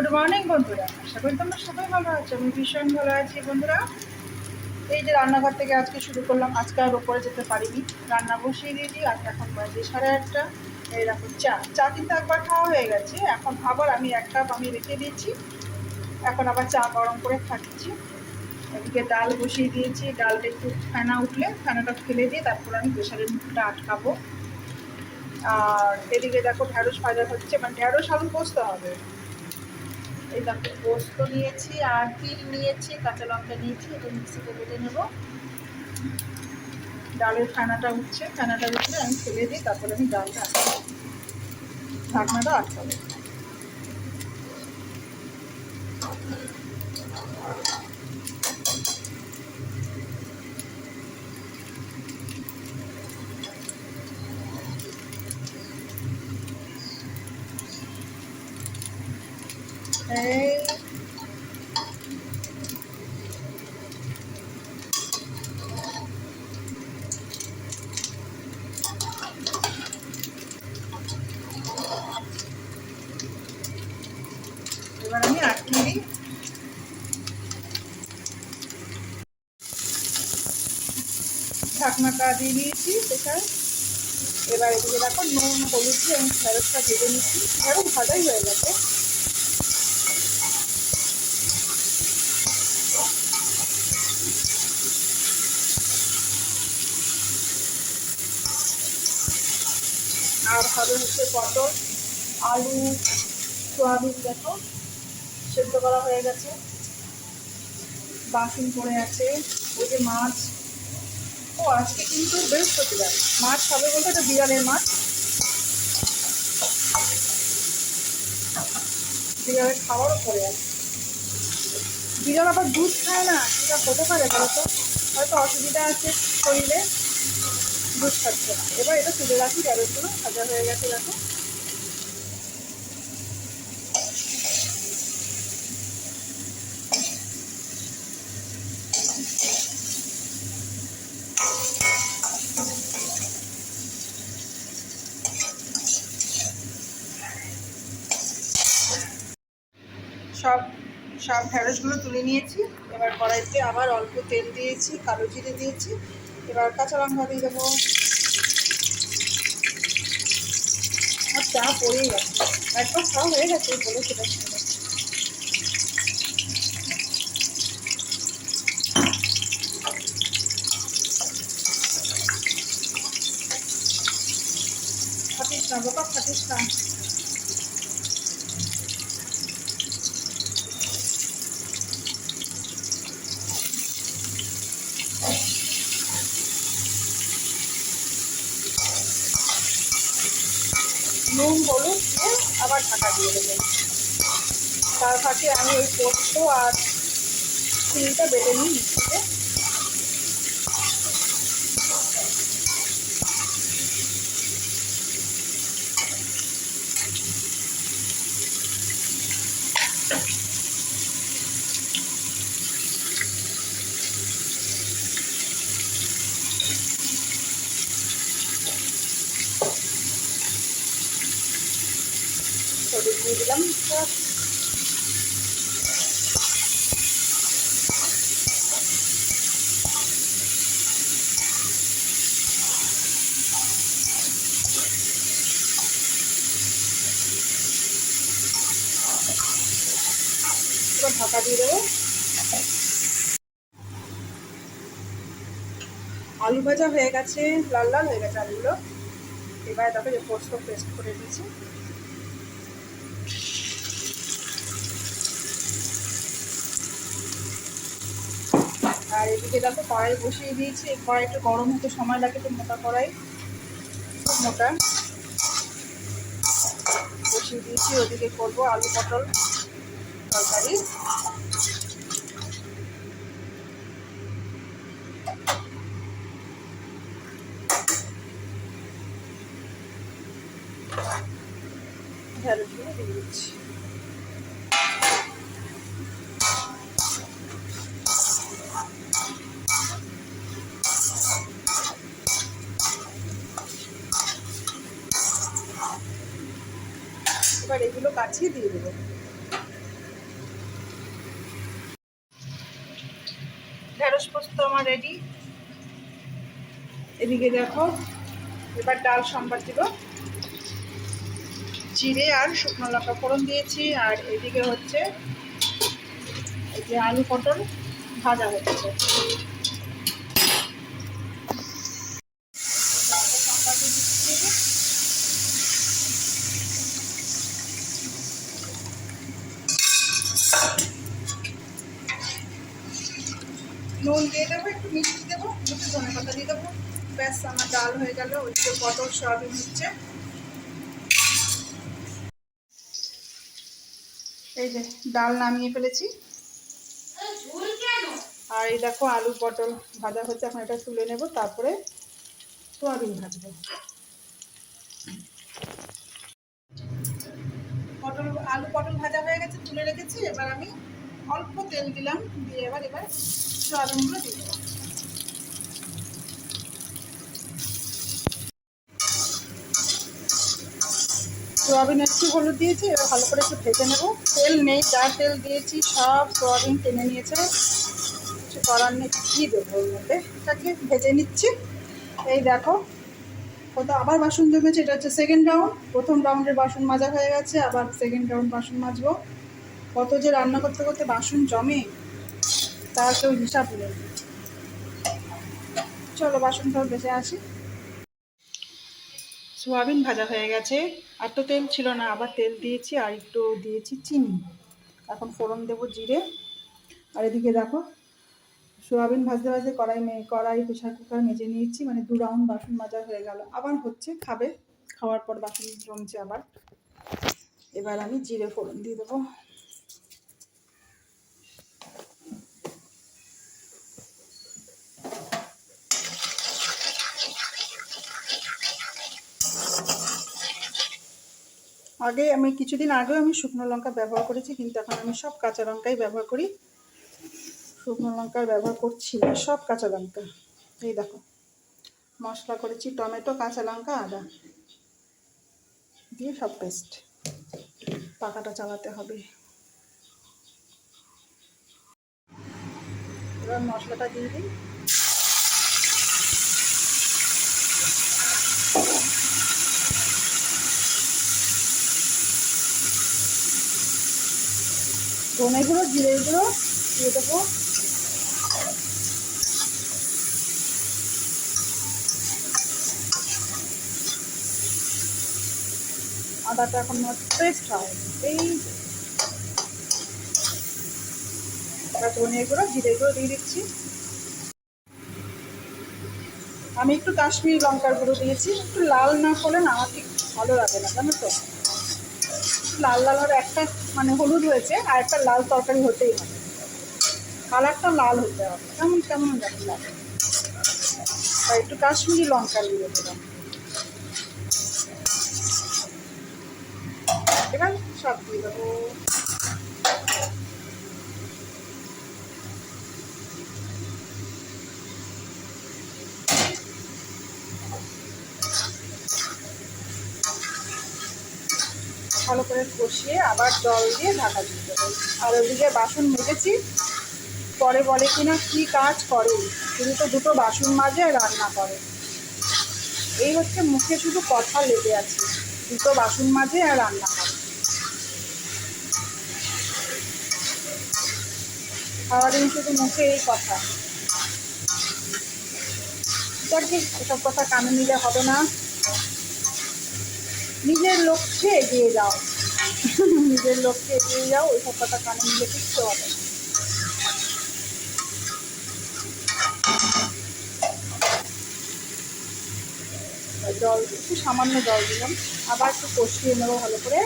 Good morning বন্ধুরা। আশা করি তোমরা সবাই ভালো আছো। আমি ভীষণ ভালো আছি, বন্ধুরা। এই যে রান্নাঘর থেকে আজকে শুরু করলাম। আজকে আর ওপরে যেতে পারিনি। রান্না বসিয়ে দিয়েছি, আর এখন বাজে সাড়ে আটটা। এই দেখো চা। চা কিন্তু একবার খাওয়া হয়ে গেছে। এখন আবার আমি এক কাপ আমি রেখে দিয়েছি। এখন আবার চা গরম করে খাচ্ছি। এদিকে ডাল বসিয়ে দিয়েছি। ডালটা একটু ফেনা উঠলে, ফেনাটা ফেলে দিয়ে তারপর আমি প্রেশারের মুখটা আটকাবো। আর এদিকে দেখো ঢ্যাঁড়স ভাজা হচ্ছে। মানে ঢ্যাঁড়স আলু পোস্ত হবে। এই দেখো, পোস্ত নিয়েছি, আর তিল নিয়েছি, কাঁচা লঙ্কা নিয়েছি, এটা মিক্সিতে বেটে নেব। ডালের ছানাটা উঠছে, ছানাটা উঠলে আমি ফেলে দিই, তারপরে আমি ডালটা ঢাকনাটা আটকাবো। এবার আমি আটকে দিই ঢাকনাটা দিয়ে দিয়েছি প্রেশার এবার এদিকে দেখো নুন, হলুদ দিয়ে আমি ঢেঁড়সটা ভেজে নিচ্ছি। ঢেঁড়স ভাজাই হয়ে গেছে। আর হবে হচ্ছে পটল, আলু, সোয়াবিন, দেখো, সেদ্ধ করা হয়ে গেছে। বাসন পড়ে আছে, ওই যে মাছ। ও, আজকে কিন্তু বৃহস্পতিবার। মাছ হবে বলতে এটা বিড়ালের মাছ। বিড়ালের খাওয়ারও পড়ে আছে। বিড়াল আবার দুধ খায় না, সেটা হতে পারে বলো তো হয়তো অসুবিধা আছে শরীরে। দুধ খাচ্ছে না। এবার এটা তুলে রাখি ঢেঁড়সগুলো ভাজা হয়ে গেছে, দেখো। সব সব ঢ্যাঁড়সগুলো তুলে নিয়েছি। এবার কড়াইতে আবার অল্প তেল দিয়েছি, কালো জিরে দিয়েছি। এবার কাঁচা লঙ্কা দিয়ে দেবো। আর চা পড়েই গেছে। একবার খাওয়া হয়ে গেছে, বলে সেটা খাটিস না। বোকা না নুন হলুদ দিয়ে আবার ঢাকা দিয়ে দেবেন তার ফাঁকে আমি ওই পোস্ত আর তিলটা বেটে নিই মিক্সিতে। Thank দিয়ে দিলাম। ঢাকা দিয়ে দেবো। আলু ভাজা হয়ে গেছে, লাল লাল হয়ে গেছে আলুগুলো। এবার যে পোস্ত পেস্ট করে দিয়েছি। আর এদিকে দেখো কড়াই বসিয়ে দিয়েছি এই কড়াইটা গরম হতে সময় লাগে তো মোটা কড়াই, খুব মোটা। বসিয়ে দিয়েছি, ওদিকে করব আলু পটল তরকারি। গুলো কাছিয়ে দিয়ে দেবো। ঢেঁড়স পোস্ত আমার রেডি এদিকে দেখো, এবার ডাল সম্বার দিব। চিড়ে আর শুকনো লঙ্কা ফোড়ন দিয়েছি, আর এদিকে হচ্ছে যে আলু পটল ভাজা হচ্ছে। আমার ডাল হয়ে গেল ওইদিকে পটল সয়াবিন হচ্ছে। এই যে ডাল নামিয়ে ফেলেছি। আর এই দেখো আলু পটল ভাজা হচ্ছে, এখন এটা তুলে নেব, তারপরে সোয়াবিন ভাজবো। পটল, আলু পটল ভাজা হয়ে গেছে, তুলে রেখেছি, এবার আমি অল্প তেল দিলাম, দিয়ে এবার এবার সোয়াবিনগুলো দিয়ে দেবো। সোয়াবিন একটু হলুদ দিয়েছি, এবার ভালো করে একটু ভেজে নেব। তেল নেই, যা তেল দিয়েছি, সব সোয়াবিন টেনে নিয়েছে। কিছু করার নেই কী দেবো ওর মধ্যে। এটাকে ভেজে নিচ্ছি। এই দেখো কত আবার বাসন জমেছে এটা হচ্ছে সেকেন্ড রাউন্ড প্রথম রাউন্ডের বাসন মাজা হয়ে গেছে, আবার সেকেন্ড রাউন্ড বাসন মাজবো। কত যে রান্না করতে করতে বাসন জমে, তার কেউ হিসাব নেই। চলো বাসনটাও বেঁচে আসি। সোয়াবিন ভাজা হয়ে গেছে। আর তো তেল ছিল না, আবার তেল দিয়েছি আর একটু দিয়েছি চিনি। এখন ফোড়ন দেবো জিরে। আর এদিকে দেখো, সোয়াবিন ভাজতে ভাজতে কড়াই মে কড়াই প্রেশার কুকার মেজে নিয়েছি মানে দু রাউন্ড বাসন মাজা হয়ে গেল। আবার হচ্ছে খাবে, খাওয়ার পর বাসন জমছে আবার। এবার আমি জিরে ফোড়ন দিয়ে দেবো। আগে আমি কিছুদিন আগেও আমি শুকনো লঙ্কা ব্যবহার করেছি, কিন্তু এখন আমি সব কাঁচা লঙ্কাই ব্যবহার করি। শুকনো লঙ্কার ব্যবহার করছি সব কাঁচা লঙ্কা। এই দেখো, মশলা করেছি, টমেটো, কাঁচা লঙ্কা, আদা। দিয়ে সব পেস্ট পাকাটা চালাতে হবে। এবার মশলাটা দিয়ে দিই। ধনে গুঁড়ো জিরে গুঁড়ো দিয়ে দেবো। আদাটা এখন পেস্ট হয়। এই ধনে গুঁড়ো, জিরে গুঁড়ো দিয়ে দিচ্ছি। আমি একটু কাশ্মীরি লঙ্কার গুঁড়ো দিয়েছি। একটু লাল না করলে না, আমার ঠিক ভালো লাগে না, জানো তো? লাল লাল হবে একটা মানে হলুদ হয়েছে, আর একটা লাল তরকারি হতেই হবে। কালারটা লাল হতে হবে। কেমন কেমন দেখো লাল। আর একটু কাশ্মীরি লঙ্কা দিয়ে দিলাম। এবার সব দিয়ে দেবো। ভালো করে কষিয়ে আবার জল দিয়ে ঢাকা দিয়ে দেবো। আর ওদিকে বাসন মেজেছি। পরে বলে কিনা কি কাজ করে? শুধু তো দুটো বাসন মাজে, রান্না করে। এই হচ্ছে মুখে শুধু কথা লেগে আছে। দুটো বাসন মাজে আর রান্না করে। সারাদিন শুধু মুখে এই কথা। যাকে এসব কথা কানে নিলে হবে না। নিজের লক্ষ্যে এগিয়ে যাও। নিজের লক্ষ্যে এগিয়ে যাও ওইসব কথা কানে নিলে কিচ্ছু হবে। জল, একটু সামান্য জল দিলাম। আবার একটু কষিয়ে নেব ভালো করে।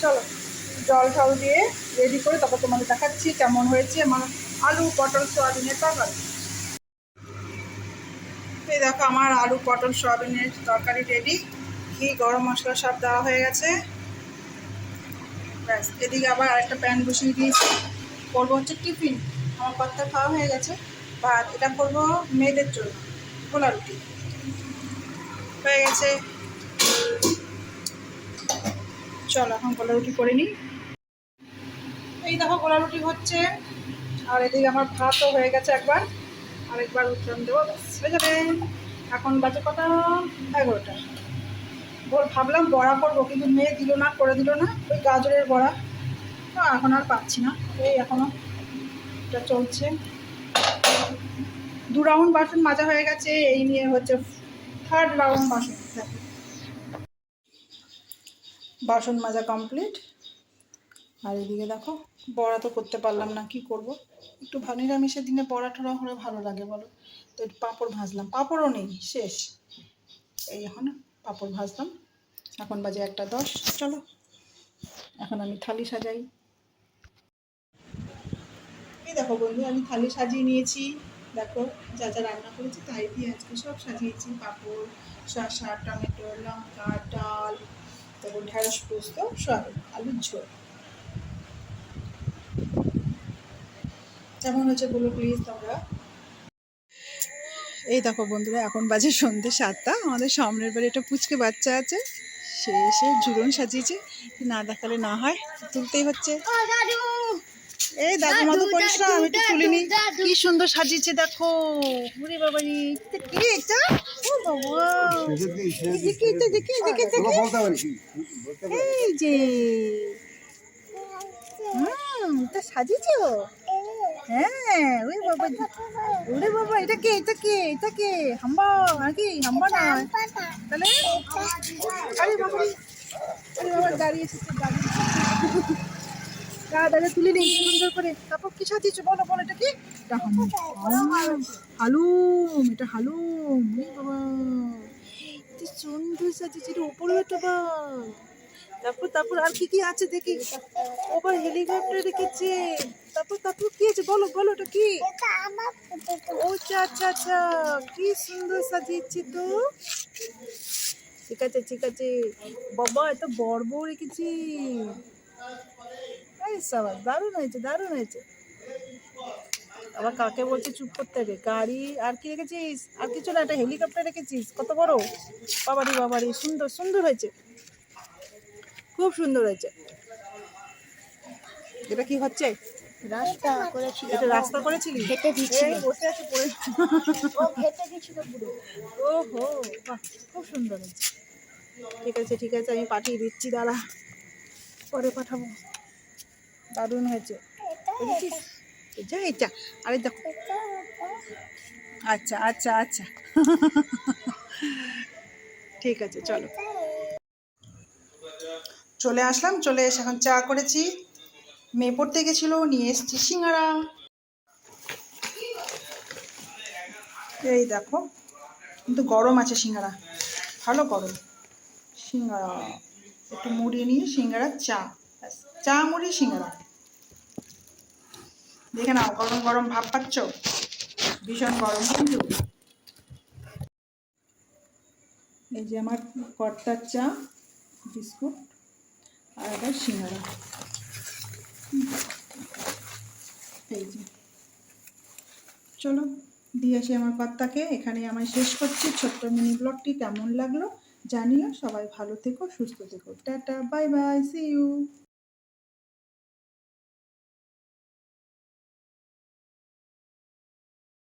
চলো, জল টল দিয়ে রেডি করে তারপর তোমাদের দেখাচ্ছি কেমন হয়েছে আমার আলু পটল সোয়াবিনের তরকারি। এই দেখো, আমার আলু পটল সোয়াবিনের তরকারি রেডি ঘি, গরম মশলা সব দেওয়া হয়ে গেছে। ব্যাস, এদিকে আবার আরেকটা প্যান বসিয়ে দিয়েছি। করব হচ্ছে টিফিন। আমার কর্তা খাওয়া হয়ে গেছে। ভাত, এটা করব মেয়েদের জন্য গোলা রুটি। হয়ে গেছে। চলো, এখন গোলা রুটি করে নিই। এই দেখো গোলা রুটি হচ্ছে। আর এদিকে আমার ভাতও হয়ে গেছে একবার। আরেকবার উত্তরণ দেবো হয়ে যাবে। এখন বাজে কটা? এগারোটা। বল, ভাবলাম বড়া করব, কিন্তু মেয়ে দিল না, করে দিল না, ওই গাজরের বড়া। এখন আর পাচ্ছি না। এই এখনও এটা চলছে। দু রাউন্ড বাসন মাজা হয়ে গেছে, এই নিয়ে হচ্ছে থার্ড রাউন্ড বাসন বাসন মাজা কমপ্লিট আর এদিকে দেখো, বড়া তো করতে পারলাম না, কি করব? একটু নিরামিষের দিনে বড়া টড়া হলে ভালো লাগে বলো। তো একটু পাঁপড় ভাজলাম। পাঁপড়ও নেই, শেষ। এই এখন পাঁপড় ভাজলাম। এখন বাজে একটা দশ। চলো, এখন আমি থালি সাজাই। এই দেখো বন্ধু, আমি থালি সাজিয়ে নিয়েছি। দেখো, যা যা রান্না করেছি তাই দিয়ে আজকে সব সাজিয়েছি। পাঁপড়, শসা, টমেটো, লঙ্কা, ডাল, তারপর ঢেঁড়স পোস্ত সয়াবিন আলুর ঝোল। কেমন হয়েছে বলো প্লিজ তোমরা? এই দেখো বন্ধুরা, এখন বাজে সন্ধ্যে সাতটা। আমাদের সামনের বাড়ি একটা পুচকে বাচ্চা আছে, সে এসে ঝুলন সাজিয়েছে। না দেখালে না হয়, তুলতেই হচ্ছে। এই দাদু মাদু করিস না আমি তো তুলিনি কি সুন্দর সাজিয়েছে দেখো। ওরে বাবা রে। এটা কি এটা ও বাবা। দেখি এটা দেখি দেখি দেখি এই যে। হুম এটা সাজিয়েছে হ্যাঁ ওই বাবা ওরে বাবা এটা কে এটা কে এটা কে? হাম্বা নাকি? হাম্বা না। তাহলে আরে বাবা আরে বাবা দাঁড়িয়ে এসেছে দাঁড়িয়ে দাঁড়া তুলে নিই সুন্দর করে। তারপর কি সাজিয়েছো? বলো বলো এটা কি? এটা হালুম। এটা হালুম। বাবা কি সুন্দর সাজিয়েছে এটা উপরে একটা বা। তারপর তারপর আর কি কি আছে দেখি? ওবার হেলিকপ্টার রেখেছে। তারপর তারপর কি আছে? বলো বলো এটা কি? ও আচ্ছা আচ্ছা আচ্ছা কি সুন্দর সাজিয়েছে তো। ঠিক আছে ঠিক আছে। বাবা এত বড় বড় রেখেছি। সাবাস দারুণ হয়েছে দারুণ হয়েছে। আবার কাকে বলছে চুপ করতে হবে? গাড়ি আর কি রেখেছিস? আর কিছু না একটা হেলিকপ্টার রেখেছিস? কত বড়? বাবারি বাবারি সুন্দর সুন্দর হয়েছে। খুব সুন্দর হয়েছে। এটা কি হচ্ছে? রাস্তা করেছিল। এটা রাস্তা করেছিলি? খেতে দিচ্ছিল। বসে আছে পড়ে। ও পুরো। ওহো বাহ খুব সুন্দর হয়েছে। ঠিক আছে ঠিক আছে আমি পাঠিয়ে দিচ্ছি দাঁড়া। পরে পাঠাবো। দারুণ হয়েছে। এটা আরে দেখো। আচ্ছা আচ্ছা আচ্ছা। ঠিক আছে, চলো। চলে আসলাম, চলে এসে এখন চা করেছি। মেয়ে পড়তে গেছিল, নিয়ে এসেছি সিঙ্গারা। এই দেখো, কিন্তু গরম আছে সিঙ্গারা। ভালো গরম। সিঙ্গারা। একটু মুড়ি নিয়ে সিঙ্গারা চা। চা, মুড়ি, সিঙ্গারা। দেখে নাও, গরম গরম ভাব পাচ্ছ? ভীষণ গরম কিন্তু এই যে আমার কর্তার চা, বিস্কুট আর আবার সিঙ্গারা। এই যে। চলো, দিয়ে আসি আমার কর্তাকে। এখানে আমি শেষ করছি। ছোট্ট মিনি ব্লগটি কেমন লাগল জানিও। সবাই ভালো থেকো, সুস্থ থেকো। Tata bye bye see you